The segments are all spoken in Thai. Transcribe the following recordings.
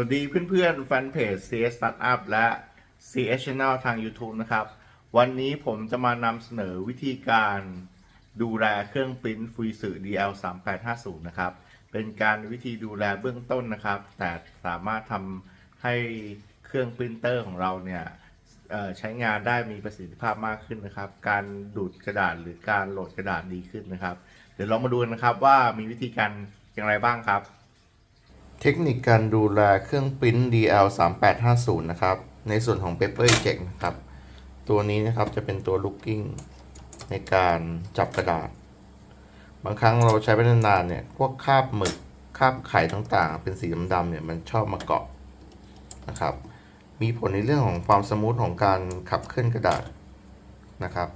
วัสดีเพื่อนๆแฟนเพจ CS Startup และ CS Channel ทาง YouTube นะครับ วันนี้ผมจะมานำเสนอวิธีการดูแลเครื่องปริ้นฟุยสื่อ DL 3850นะครับ เป็นการวิธีดูแลเบื้องต้นนะครับ แต่สามารถทำให้เครื่องปรินเตอร์ของเราเนี่ยใช้งานได้มีประสิทธิภาพมากขึ้นนะครับ การดูดกระดาษหรือการโหลดกระดาษดีขึ้นนะครับ เดี๋ยวเรามาดูกันนะครับว่ามีวิธีการอย่างไรบ้างครับ เทคนิคการดูแลเครื่องปริ้น DL 3850นะครับ ในส่วนของ Paper Eject นะครับ ตัวนี้นะครับจะเป็นตัว looking ในการจับกระดาษ บางครั้งเราใช้ไปนานๆเนี่ย พวกคราบหมึกคราบไข่ต่างๆ เป็นสีดำๆเนี่ยมันชอบมาเกาะนะครับ มีผลในเรื่องของความสมูทของการขับเคลื่อนกระดาษนะครับ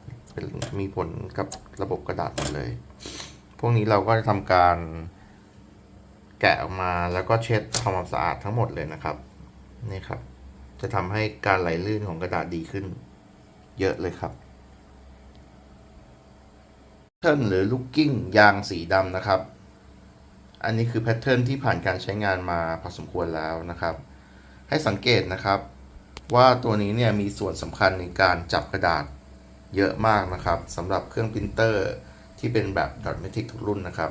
มีผลกับระบบกระดาษหมดเลย พวกนี้เราก็จะทำการ แกะออกมาแล้วก็เช็ดทำความสะอาดทั้งหมดเลยนะครับ นี่ครับ จะทำให้การไหลลื่นของกระดาษดีขึ้น เยอะเลยครับพทเทิร์นหรือลูกกิ้งยางสีดำนะครับ อันนี้คือแพทเทิร์นที่ผ่านการใช้งานมาพอสมควรแล้วนะครับ ให้สังเกตนะครับ ว่าตัวนี้เนี่ยมีส่วนสำคัญในการจับกระดาษเยอะมากนะครับสำหรับเครื่องปรินเตอร์ที่เป็นแบบดอทเมทิกทุกรุ่นนะครับ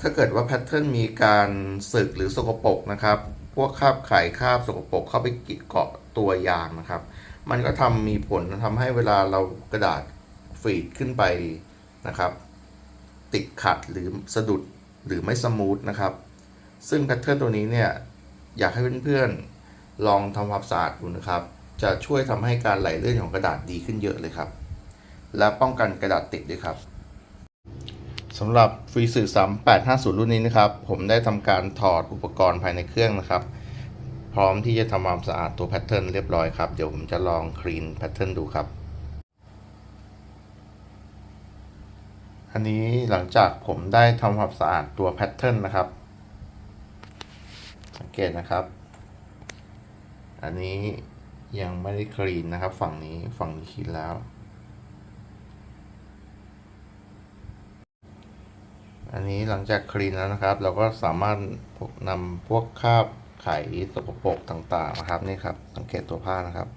ถ้าเกิดว่าแพทเทิร์นมีการสึกหรือสกปรกนะครับ พวกคราบไข่คราบสกปรกเข้าไปกิดเกาะตัวยางนะครับ มันก็ทำมีผลทำให้เวลาเรากระดาษฟีดขึ้นไปนะครับ ติดขัดหรือสะดุดหรือไม่สมูทนะครับ ซึ่งแพทเทิร์นตัวนี้เนี่ยอยากให้เพื่อนๆลองทำความสะอาดดูนะครับ จะช่วยทำให้การไหลเลื่อนของกระดาษดีขึ้นเยอะเลยครับ และป้องกันกระดาษติดด้วยครับ สำหรับฟรีสื่อ3850 รุ่นนี้นะครับ ผมได้ทำการถอดอุปกรณ์ภายในเครื่องนะครับ พร้อมที่จะทำความสะอาดตัวแพทเทิร์นเรียบร้อยครับ เดี๋ยวผมจะลองคลีนแพทเทิร์นดูครับ อันนี้หลังจากผมได้ทำความสะอาดตัวแพทเทิร์นนะครับ สังเกตนะครับ อันนี้ยังไม่ได้คลีนนะครับ ฝั่งนี้ฝั่งนี้คลีนแล้ว อันนี้หลังจากคลีนแล้วนะครับ เราก็สามารถนำพวกคราบไขสกปรกต่างๆนะครับนี่ครับสังเกตตัวผ้านะครับ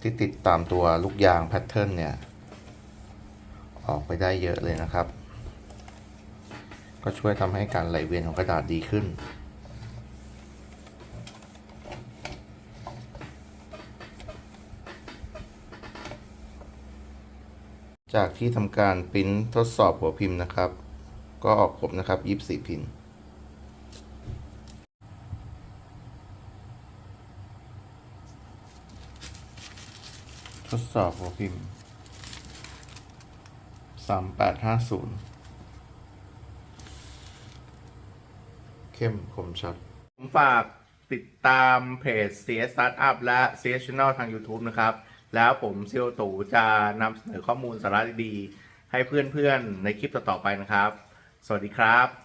ที่ติดตามตัวลูกยางแพทเทิร์นเนี่ย ออกไปได้เยอะเลยนะครับ ก็ช่วยทำให้การไหลเวียนของกระดาษดีขึ้น จากที่ทำการปริ้นทดสอบหัวพิมพ์นะครับ ก็ออกครบนะครับ 24 พิมพ์ทดสอบหัวพิมพ์ 3850 เข้มคมชัด ผมฝากติดตามเพจ CS Startup และ CS Channel ทาง YouTube นะครับ แล้วผมเซียวตู่จะนำเสนอข้อมูลสาระดีๆให้เพื่อนๆในคลิปต่อๆไปนะครับ สวัสดีครับ